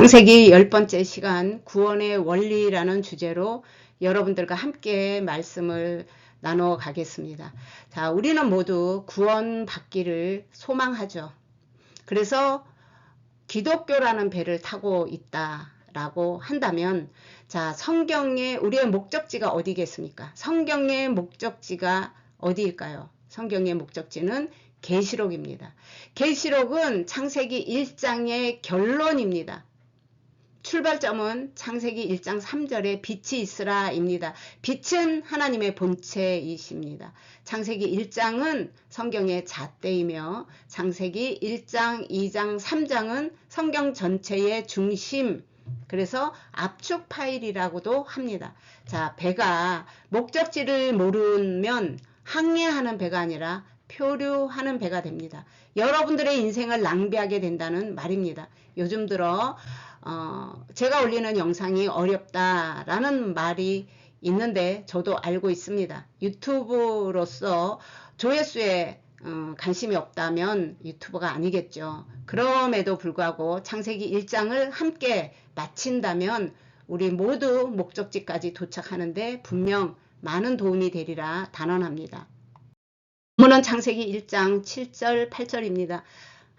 창세기 열 번째 시간 구원의 원리라는 주제로 여러분들과 함께 말씀을 나누어 가겠습니다. 자, 우리는 모두 구원 받기를 소망하죠. 그래서 기독교라는 배를 타고 있다라고 한다면 자, 성경의 우리의 목적지가 어디겠습니까? 성경의 목적지가 어디일까요? 성경의 목적지는 계시록입니다. 계시록은 창세기 1장의 결론입니다. 출발점은 창세기 1장 3절에 빛이 있으라입니다. 빛은 하나님의 본체이십니다. 창세기 1장은 성경의 잣대이며 창세기 1장, 2장, 3장은 성경 전체의 중심 그래서 압축 파일이라고도 합니다. 자, 배가 목적지를 모르면 항해하는 배가 아니라 표류하는 배가 됩니다. 여러분들의 인생을 낭비하게 된다는 말입니다. 요즘 들어 어, 제가 올리는 영상이 어렵다라는 말이 있는데 저도 알고 있습니다. 유튜브로서 조회수에 어, 관심이 없다면 유튜버가 아니겠죠. 그럼에도 불구하고 창세기 1장을 함께 마친다면 우리 모두 목적지까지 도착하는데 분명 많은 도움이 되리라 단언합니다. 본문은 창세기 1장 7절 8절입니다.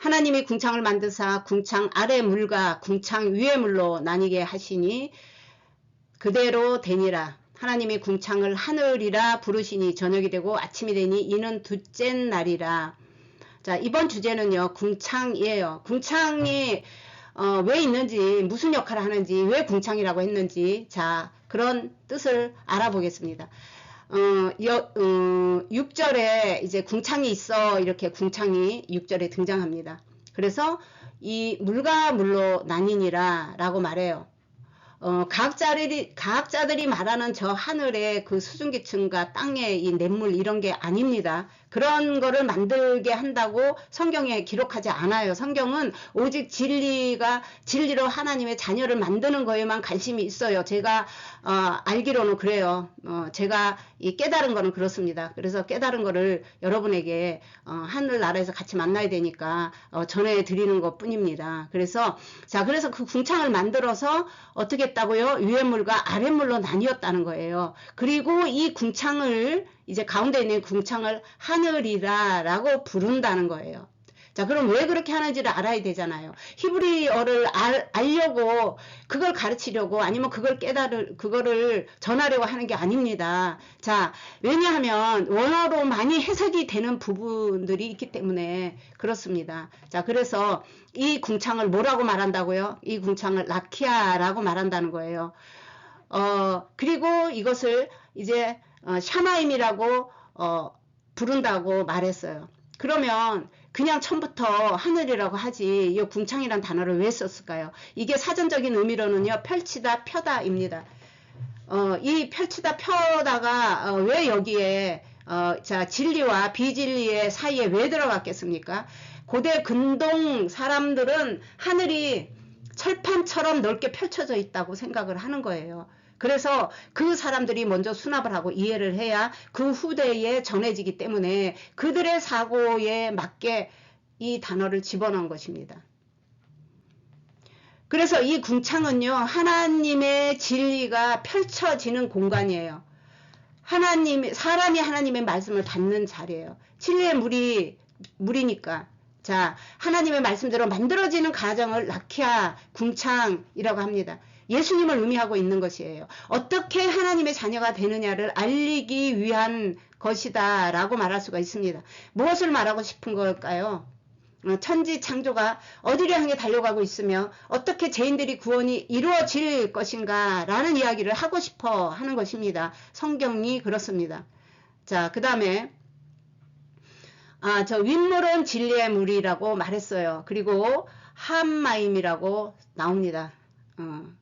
하나님이 궁창을 만드사 궁창 아래 물과 궁창 위의 물로 나뉘게 하시니 그대로 되니라. 하나님이 궁창을 하늘이라 부르시니 저녁이 되고 아침이 되니 이는 둘째 날이라. 자 이번 주제는요 궁창이에요. 궁창이 어, 왜 있는지 무슨 역할을 하는지 왜 궁창이라고 했는지 자 그런 뜻을 알아보겠습니다. 어, 여, 어, 6절에 이제 궁창이 있어 이렇게 궁창이 6절에 등장합니다. 그래서 이 물과 물로 나뉘니라 라고 말해요. 어, 과학자들이, 과학자들이 말하는 저 하늘의 그 수증기층과 땅의 이 냇물 이런 게 아닙니다. 그런 거를 만들게 한다고 성경에 기록하지 않아요. 성경은 오직 진리가 진리로 하나님의 자녀를 만드는 거에만 관심이 있어요. 제가 어, 알기로는 그래요. 어, 제가 이 깨달은 거는 그렇습니다. 그래서 깨달은 거를 여러분에게 어, 하늘나라에서 같이 만나야 되니까 어, 전해드리는 것 뿐입니다. 그래서 자 그래서 그 궁창을 만들어서 어떻게 했다고요? 위에 물과 아래 물로 나뉘었다는 거예요. 그리고 이 궁창을 이제 가운데 있는 궁창을 하늘이라 라고 부른다는 거예요. 자, 그럼 왜 그렇게 하는지를 알아야 되잖아요. 히브리어를 알, 알려고, 그걸 가르치려고, 아니면 그걸 깨달을, 그거를 전하려고 하는 게 아닙니다. 자, 왜냐하면 원어로 많이 해석이 되는 부분들이 있기 때문에 그렇습니다. 자, 그래서 이 궁창을 뭐라고 말한다고요? 이 궁창을 라키아라고 말한다는 거예요. 어, 그리고 이것을 이제 어, 샤마임이라고 어, 부른다고 말했어요. 그러면 그냥 처음부터 하늘이라고 하지 이 궁창이란 단어를 왜 썼을까요? 이게 사전적인 의미로는요 펼치다 펴다입니다. 어, 이 펼치다 펴다가 어, 왜 여기에 어, 자 진리와 비진리의 사이에 왜 들어갔겠습니까? 고대 근동 사람들은 하늘이 철판처럼 넓게 펼쳐져 있다고 생각을 하는 거예요. 그래서 그 사람들이 먼저 수납을 하고 이해를 해야 그 후대에 전해지기 때문에 그들의 사고에 맞게 이 단어를 집어넣은 것입니다. 그래서 이 궁창은요, 하나님의 진리가 펼쳐지는 공간이에요. 하나님, 사람이 하나님의 말씀을 받는 자리예요. 진리의 물이, 물이니까. 자, 하나님의 말씀대로 만들어지는 가정을 라키아 궁창이라고 합니다. 예수님을 의미하고 있는 것이에요. 어떻게 하나님의 자녀가 되느냐를 알리기 위한 것이다 라고 말할 수가 있습니다. 무엇을 말하고 싶은 걸까요? 어, 천지 창조가 어디를 향해 달려가고 있으며 어떻게 죄인들이 구원이 이루어질 것인가 라는 이야기를 하고 싶어 하는 것입니다. 성경이 그렇습니다. 자, 그 다음에 아, 저 윗물은 진리의 물이라고 말했어요. 그리고 함마임이라고 나옵니다. 어.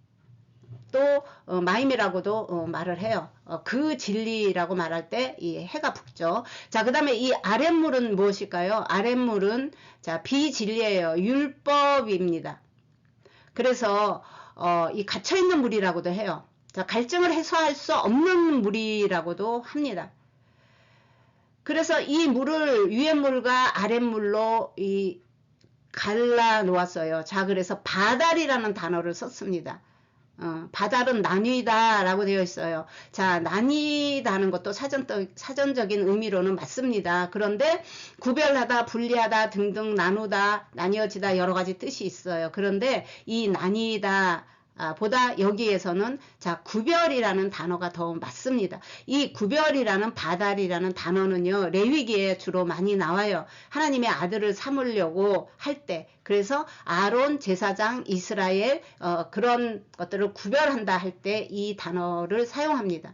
또 어, 마임이라고도 어, 말을 해요. 어, 그 진리라고 말할 때 이 해가 붙죠. 자, 그 다음에 이 아랫물은 무엇일까요? 아랫물은 자 비진리예요. 율법입니다. 그래서 어, 이 갇혀 있는 물이라고도 해요. 자, 갈증을 해소할 수 없는 물이라고도 합니다. 그래서 이 물을 위의 물과 아랫물로 이 갈라 놓았어요. 자, 그래서 바달이라는 단어를 썼습니다. 어, 바달은 나뉘다 라고 되어 있어요. 자, 나뉘다는 것도 사전, 사전적인 의미로는 맞습니다. 그런데 구별하다, 분리하다 등등 나누다, 나뉘어지다 여러 가지 뜻이 있어요. 그런데 이 나뉘다, 아, 보다 여기에서는 자 구별이라는 단어가 더 맞습니다. 이 구별이라는 바달이라는 단어는요 레위기에 주로 많이 나와요. 하나님의 아들을 삼으려고 할 때 그래서 아론 제사장 이스라엘 어, 그런 것들을 구별한다 할 때 이 단어를 사용합니다.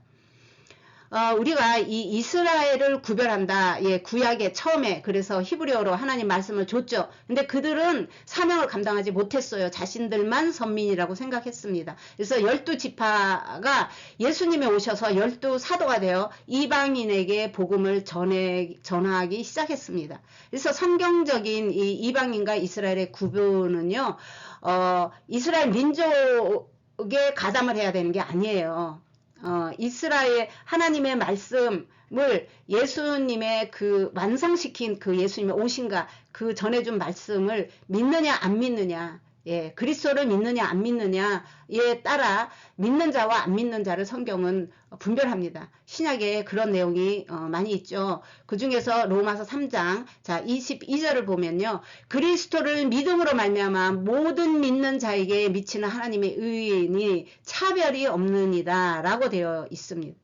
어, 우리가 이 이스라엘을 구별한다. 예, 구약의 처음에 그래서 히브리어로 하나님 말씀을 줬죠. 근데 그들은 사명을 감당하지 못했어요. 자신들만 선민이라고 생각했습니다. 그래서 열두 지파가 예수님이 오셔서 열두 사도가 되어 이방인에게 복음을 전해 전하기 시작했습니다. 그래서 성경적인 이 이방인과 이스라엘의 구분은요. 어, 이스라엘 민족 에 가담을 해야 되는 게 아니에요. 어, 이스라엘 하나님의 말씀을 예수님의 그 완성시킨 그 예수님의 오신가 그 전해준 말씀을 믿느냐 안 믿느냐 예, 그리스도를 믿느냐 안 믿느냐에 따라 믿는 자와 안 믿는 자를 성경은 분별합니다. 신약에 그런 내용이 어, 많이 있죠. 그 중에서 로마서 3장 자 22절을 보면요. 그리스도를 믿음으로 말미암아 모든 믿는 자에게 미치는 하나님의 의인이 차별이 없느니라 라고 되어 있습니다.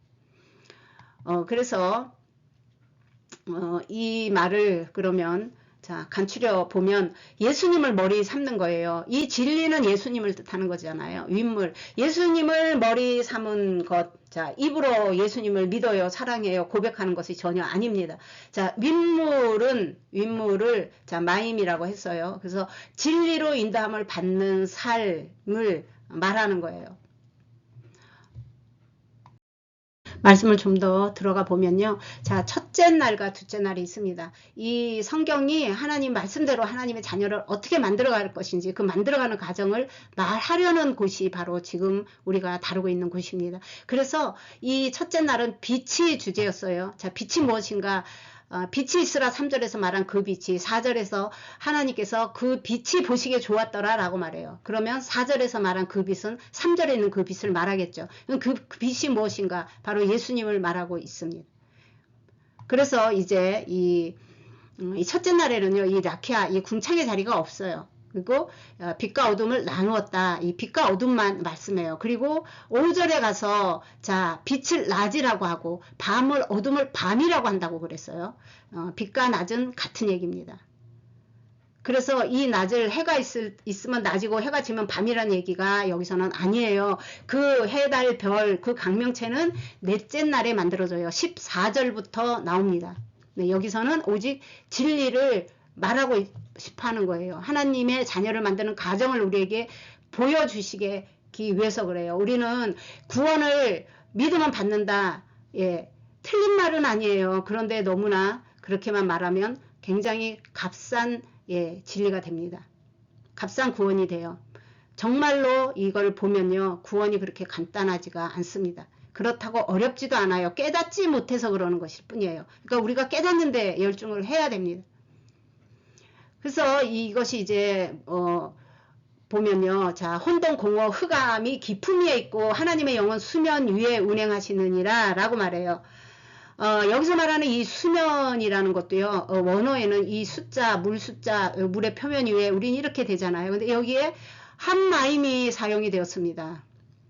어, 그래서 어, 이 말을 그러면 자, 간추려 보면 예수님을 머리 삼는 거예요. 이 진리는 예수님을 뜻하는 거잖아요. 윗물. 예수님을 머리 삼은 것. 자, 입으로 예수님을 믿어요, 사랑해요, 고백하는 것이 전혀 아닙니다. 자, 윗물은, 윗물을, 자, 마임이라고 했어요. 그래서 진리로 인도함을 받는 삶을 말하는 거예요. 말씀을 좀 더 들어가 보면요. 자, 첫째 날과 둘째 날이 있습니다. 이 성경이 하나님 말씀대로 하나님의 자녀를 어떻게 만들어갈 것인지 그 만들어가는 과정을 말하려는 곳이 바로 지금 우리가 다루고 있는 곳입니다. 그래서 이 첫째 날은 빛이 주제였어요. 자, 빛이 무엇인가? 어, 빛이 있으라 3절에서 말한 그 빛이 4절에서 하나님께서 그 빛이 보시기에 좋았더라 라고 말해요. 그러면 4절에서 말한 그 빛은 3절에 있는 그 빛을 말하겠죠. 그, 그 빛이 무엇인가? 바로 예수님을 말하고 있습니다. 그래서 이제 이, 음, 이 첫째 날에는요, 이 라키아, 이 궁창의 자리가 없어요. 그리고 어, 빛과 어둠을 나누었다. 이 빛과 어둠만 말씀해요. 그리고 5절에 가서 자 빛을 낮이라고 하고 밤을 어둠을 밤이라고 한다고 그랬어요. 어, 빛과 낮은 같은 얘기입니다. 그래서 이 낮을 해가 있을, 있으면 낮이고 해가 지면 밤이라는 얘기가 여기서는 아니에요. 그 해, 달, 별, 그 강명체는 넷째 날에 만들어져요. 14절부터 나옵니다. 네, 여기서는 오직 진리를 말하고 싶어 하는 거예요. 하나님의 자녀를 만드는 가정을 우리에게 보여주시기 위해서 그래요. 우리는 구원을 믿으면 받는다. 예. 틀린 말은 아니에요. 그런데 너무나 그렇게만 말하면 굉장히 값싼 예, 진리가 됩니다. 값싼 구원이 돼요. 정말로 이걸 보면요. 구원이 그렇게 간단하지가 않습니다. 그렇다고 어렵지도 않아요. 깨닫지 못해서 그러는 것일 뿐이에요. 그러니까 우리가 깨닫는데 열중을 해야 됩니다. 그래서 이것이 이제 어 보면요. 자, 혼동 공허 흑암이 깊음 위에 있고 하나님의 영은 수면 위에 운행하시느니라 라고 말해요. 어, 여기서 말하는 이 수면이라는 것도요. 어, 원어에는 이 숫자, 물 숫자, 어, 물의 표면 위에 우린 이렇게 되잖아요. 근데 여기에 한 마임이 사용이 되었습니다.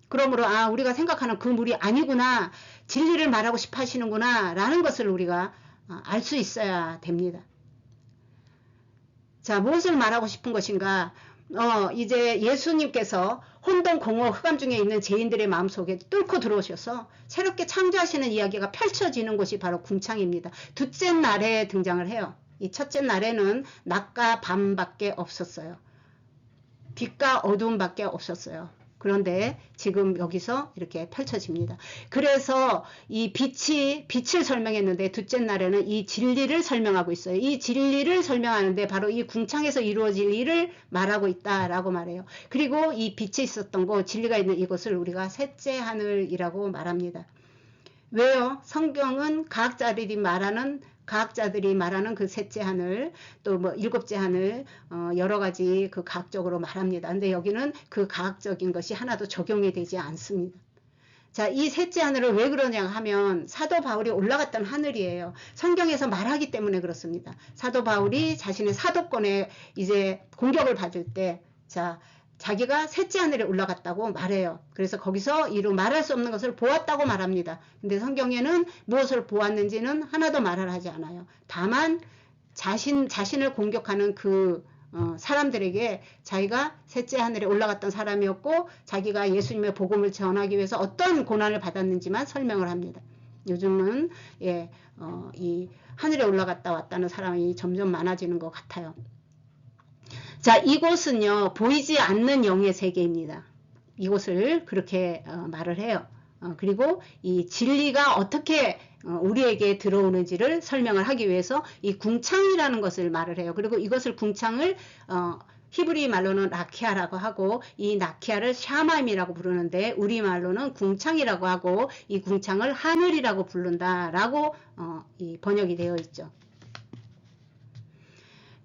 그러므로 아 우리가 생각하는 그 물이 아니구나 진리를 말하고 싶어 하시는구나 라는 것을 우리가 어, 알수 있어야 됩니다. 자, 무엇을 말하고 싶은 것인가? 어, 이제 예수님께서 혼돈, 공허, 흑암 중에 있는 죄인들의 마음속에 뚫고 들어오셔서 새롭게 창조하시는 이야기가 펼쳐지는 곳이 바로 궁창입니다. 둘째 날에 등장을 해요. 이 첫째 날에는 낮과 밤밖에 없었어요. 빛과 어두움밖에 없었어요. 그런데 지금 여기서 이렇게 펼쳐집니다. 그래서 이 빛이 빛을 설명했는데 둘째 날에는 이 진리를 설명하고 있어요. 이 진리를 설명하는데 바로 이 궁창에서 이루어질 일을 말하고 있다라고 말해요. 그리고 이 빛이 있었던 곳, 진리가 있는 이곳을 우리가 셋째 하늘이라고 말합니다. 왜요? 성경은 과학자들이 말하는 과학자들이 말하는 그 셋째 하늘 또 뭐 일곱째 하늘 어 여러 가지 그 과학적으로 말합니다. 근데 여기는 그 과학적인 것이 하나도 적용이 되지 않습니다. 자, 이 셋째 하늘을 왜 그러냐 하면 사도 바울이 올라갔던 하늘이에요. 성경에서 말하기 때문에 그렇습니다. 사도 바울이 자신의 사도권에 이제 공격을 받을 때, 자, 자기가 셋째 하늘에 올라갔다고 말해요. 그래서 거기서 이루 말할 수 없는 것을 보았다고 말합니다. 근데 성경에는 무엇을 보았는지는 하나도 말을 하지 않아요. 다만 자신 자신을 공격하는 그 어, 사람들에게 자기가 셋째 하늘에 올라갔던 사람이었고 자기가 예수님의 복음을 전하기 위해서 어떤 고난을 받았는지만 설명을 합니다. 요즘은 예, 어, 이 하늘에 올라갔다 왔다는 사람이 점점 많아지는 것 같아요. 자, 이곳은요 보이지 않는 영의 세계입니다. 이곳을 그렇게 어, 말을 해요. 어, 그리고 이 진리가 어떻게 어, 우리에게 들어오는지를 설명을 하기 위해서 이 궁창이라는 것을 말을 해요. 그리고 이것을 궁창을 어, 히브리 말로는 라키아라고 하고 이 라키아를 샤마임이라고 부르는데 우리 말로는 궁창이라고 하고 이 궁창을 하늘이라고 부른다라고 어, 이 번역이 되어 있죠.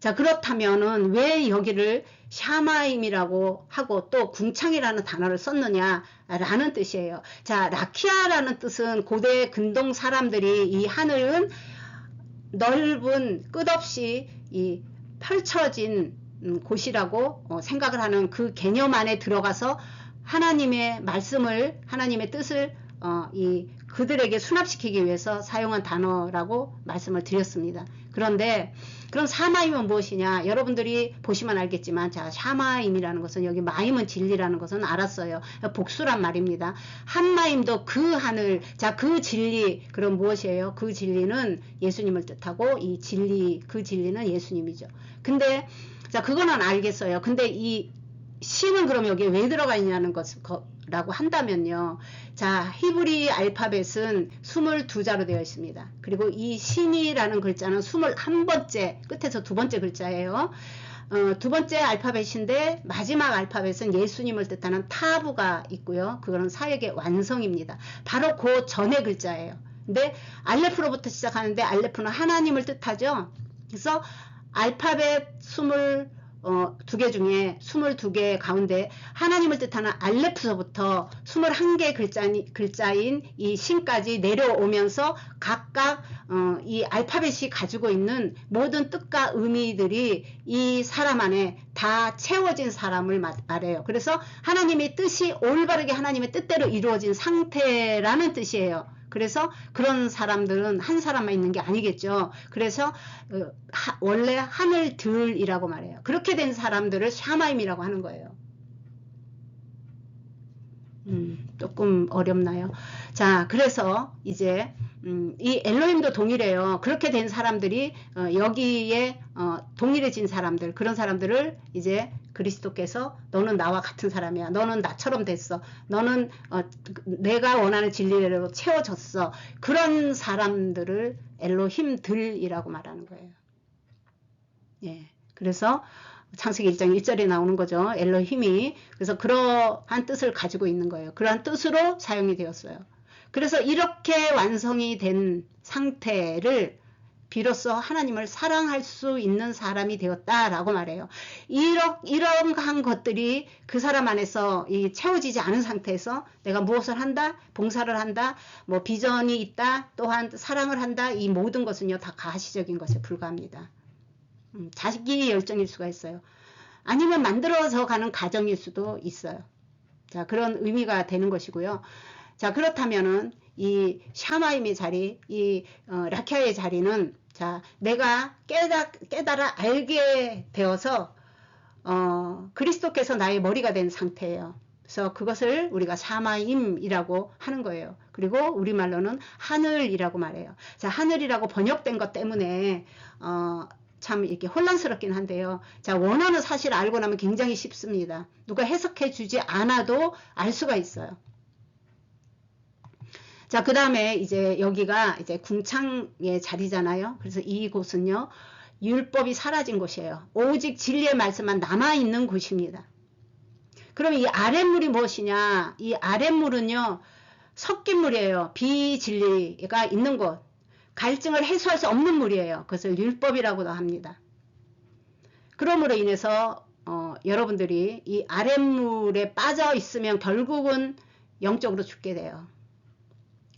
자 그렇다면은 왜 여기를 샤마임이라고 하고 또 궁창이라는 단어를 썼느냐라는 뜻이에요. 자 라키아라는 뜻은 고대 근동 사람들이 이 하늘은 넓은 끝없이 이 펼쳐진 음, 곳이라고 어, 생각을 하는 그 개념 안에 들어가서 하나님의 말씀을 하나님의 뜻을 어, 이 그들에게 수납시키기 위해서 사용한 단어라고 말씀을 드렸습니다. 그런데 그럼 사마임은 무엇이냐? 여러분들이 보시면 알겠지만 자 샤마임이라는 것은 여기 마임은 진리라는 것은 알았어요. 복수란 말입니다. 한마임도 그 하늘 자 그 진리 그럼 무엇이에요? 그 진리는 예수님을 뜻하고 이 진리 그 진리는 예수님이죠. 근데 자 그거는 알겠어요. 근데 이 신은 그럼 여기에 왜 들어가 있냐는 것 라고 한다면요. 자, 히브리 알파벳은 22자로 되어 있습니다. 그리고 이 신이라는 글자는 21번째, 끝에서 두 번째 글자예요. 어, 두 번째 알파벳인데 마지막 알파벳은 예수님을 뜻하는 타부가 있고요. 그거는 사역의 완성입니다. 바로 그 전의 글자예요. 근데 알레프로부터 시작하는데 알레프는 하나님을 뜻하죠. 그래서 알파벳 20 어, 두 개 중에 22개 가운데 하나님을 뜻하는 알레프서부터 21개 글자인, 글자인 이 신까지 내려오면서 각각 어, 이 알파벳이 가지고 있는 모든 뜻과 의미들이 이 사람 안에 다 채워진 사람을 말해요. 그래서 하나님의 뜻이 올바르게 하나님의 뜻대로 이루어진 상태라는 뜻이에요. 그래서 그런 사람들은 한 사람만 있는 게 아니겠죠. 그래서 어, 하, 원래 하늘들이라고 말해요. 그렇게 된 사람들을 샤마임이라고 하는 거예요. 음, 조금 어렵나요? 자, 그래서 이제 음, 이 엘로힘도 동일해요. 그렇게 된 사람들이 어, 여기에 어, 동일해진 사람들, 그런 사람들을 이제 그리스도께서 너는 나와 같은 사람이야. 너는 나처럼 됐어. 너는 어, 내가 원하는 진리로 채워졌어. 그런 사람들을 엘로힘들이라고 말하는 거예요. 예. 그래서 창세기 1장 1절에 나오는 거죠. 엘로힘이. 그래서 그러한 뜻을 가지고 있는 거예요. 그러한 뜻으로 사용이 되었어요. 그래서 이렇게 완성이 된 상태를 비로소 하나님을 사랑할 수 있는 사람이 되었다라고 말해요. 이러, 이러한 것들이 그 사람 안에서 이 채워지지 않은 상태에서 내가 무엇을 한다, 봉사를 한다, 뭐 비전이 있다, 또한 사랑을 한다, 이 모든 것은요 다 가시적인 것에 불과합니다. 음, 자기 열정일 수가 있어요. 아니면 만들어서 가는 가정일 수도 있어요. 자 그런 의미가 되는 것이고요. 자 그렇다면은 이 샤마임의 자리, 이 어, 라키아의 자리는 자 내가 깨달, 깨달아 알게 되어서 어, 그리스도께서 나의 머리가 된 상태예요. 그래서 그것을 우리가 샤마임이라고 하는 거예요. 그리고 우리말로는 하늘이라고 말해요. 자 하늘이라고 번역된 것 때문에 어, 참 이렇게 혼란스럽긴 한데요. 자, 원어는 사실 알고 나면 굉장히 쉽습니다. 누가 해석해 주지 않아도 알 수가 있어요. 자, 그 다음에 이제 여기가 이제 궁창의 자리잖아요. 그래서 이곳은요, 율법이 사라진 곳이에요. 오직 진리의 말씀만 남아있는 곳입니다. 그럼 이 아랫물이 무엇이냐? 이 아랫물은요, 섞인 물이에요. 비진리가 있는 곳. 갈증을 해소할 수 없는 물이에요. 그것을 율법이라고도 합니다. 그러므로 인해서 어, 여러분들이 이 아랫물에 빠져 있으면 결국은 영적으로 죽게 돼요.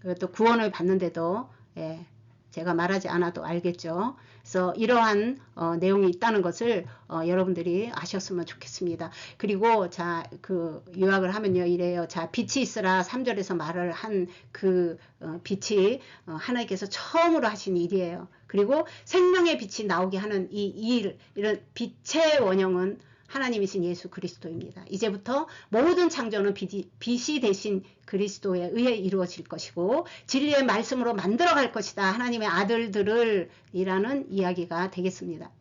그것도 구원을 받는데도 예, 제가 말하지 않아도 알겠죠. 그래서 이러한 어, 내용이 있다는 것을 어, 여러분들이 아셨으면 좋겠습니다. 그리고 자 그 요약을 하면요 이래요. 자 빛이 있으라 3절에서 말을 한그 어, 빛이 어, 하나님께서 처음으로 하신 일이에요. 그리고 생명의 빛이 나오게 하는 이 일, 이런 빛의 원형은 하나님이신 예수 그리스도입니다. 이제부터 모든 창조는 빛이, 대신 그리스도에 의해 이루어질 것이고 진리의 말씀으로 만들어갈 것이다. 하나님의 아들들을 이라는 이야기가 되겠습니다.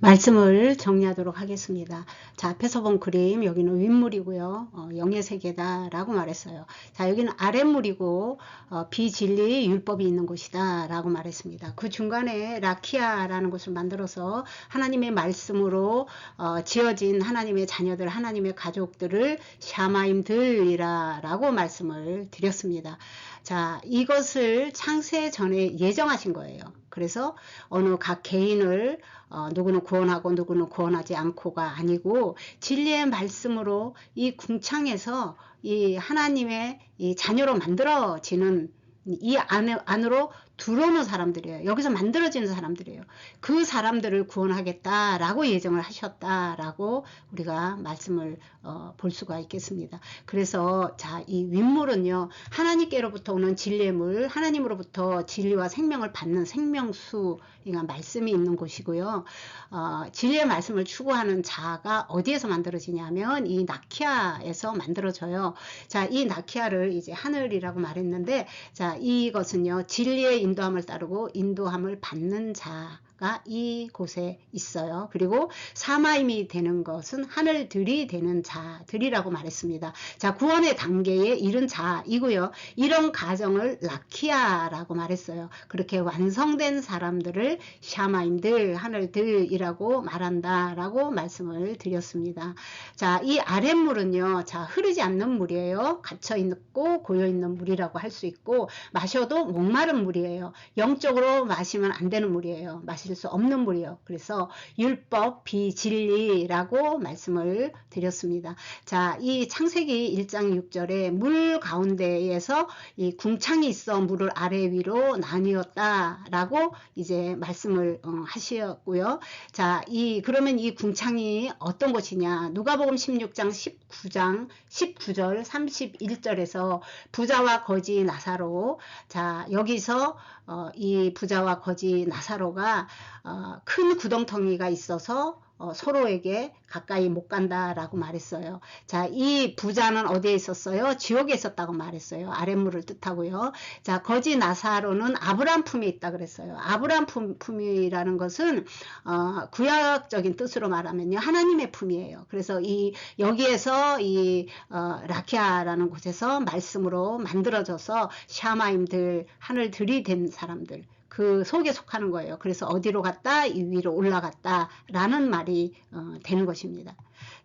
말씀을 정리하도록 하겠습니다. 자, 앞에서 본 그림, 여기는 윗물이고요. 어, 영의 세계다 라고 말했어요. 자, 여기는 아랫물이고 어, 비진리 율법이 있는 곳이다 라고 말했습니다. 그 중간에 라키아라는 곳을 만들어서 하나님의 말씀으로 어, 지어진 하나님의 자녀들, 하나님의 가족들을 샤마임들이라 라고 말씀을 드렸습니다. 자, 이것을 창세 전에 예정하신 거예요. 그래서 어느 각 개인을 어, 누구는 구원하고 누구는 구원하지 않고가 아니고 진리의 말씀으로 이 궁창에서 이 하나님의 이 자녀로 만들어지는 이 안에, 안으로 들어오는 사람들이에요. 여기서 만들어지는 사람들이에요. 그 사람들을 구원하겠다라고 예정을 하셨다라고 우리가 말씀을 어, 볼 수가 있겠습니다. 그래서 자, 이 윗물은요. 하나님께로부터 오는 진리의 물, 하나님으로부터 진리와 생명을 받는 생명수, 그러니까 말씀이 있는 곳이고요. 어, 진리의 말씀을 추구하는 자가 어디에서 만들어지냐면 이 나키아에서 만들어져요. 자, 이 나키아를 이제 하늘이라고 말했는데 자, 이것은요. 진리의 인도함을 따르고 인도함을 받는 자 가 이곳에 있어요. 그리고 사마임이 되는 것은 하늘들이 되는 자들이라고 말했습니다. 자, 구원의 단계에 이른 자이고요. 이런 가정을 라키아라고 말했어요. 그렇게 완성된 사람들을 샤마임들, 하늘들이라고 말한다라고 말씀을 드렸습니다. 자, 이 아랫물은요. 자, 흐르지 않는 물이에요. 갇혀 있고 고여 있는 물이라고 할 수 있고 마셔도 목마른 물이에요. 영적으로 마시면 안 되는 물이에요. 마실 수 없는 물이요. 그래서 율법 비진리라고 말씀을 드렸습니다. 자, 이 창세기 1장 6절에 물 가운데에서 이 궁창이 있어 물을 아래 위로 나뉘었다라고 이제 말씀을 어, 하셨고요. 자, 이 그러면 이 궁창이 어떤 것이냐? 누가복음 16장 19장 19절 31절에서 부자와 거지 나사로 자, 여기서 어, 이 부자와 거지 나사로가 어, 큰 구덩텅이가 있어서 어, 서로에게 가까이 못 간다라고 말했어요. 자, 이 부자는 어디에 있었어요? 지옥에 있었다고 말했어요. 아랫물을 뜻하고요. 자, 거지 나사로는 아브람 품에 있다 그랬어요. 아브람 품, 품이라는 것은 어, 구약적인 뜻으로 말하면요. 하나님의 품이에요. 그래서 이 여기에서 이 어, 라키아라는 곳에서 말씀으로 만들어져서 샤마임들 하늘들이 된 사람들 그 속에 속하는 거예요. 그래서 어디로 갔다? 이 위로 올라갔다. 라는 말이 어, 되는 것입니다.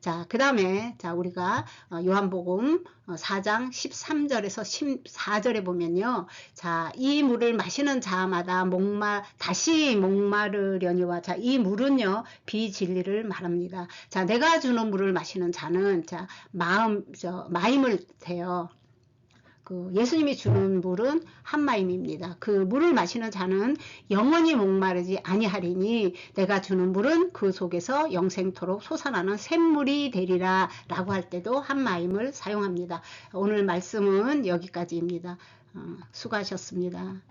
자, 그 다음에, 자, 우리가 어, 요한복음 어, 4장 13절에서 14절에 보면요. 자, 이 물을 마시는 자마다 목마, 다시 목마르려니와, 자, 이 물은요, 비진리를 말합니다. 자, 내가 주는 물을 마시는 자는, 자, 마음, 저, 마임을 대요. 그 예수님이 주는 물은 한마임입니다. 그 물을 마시는 자는 영원히 목마르지 아니하리니 내가 주는 물은 그 속에서 영생토록 솟아나는 샘물이 되리라 라고 할 때도 한마임을 사용합니다. 오늘 말씀은 여기까지입니다. 어, 수고하셨습니다.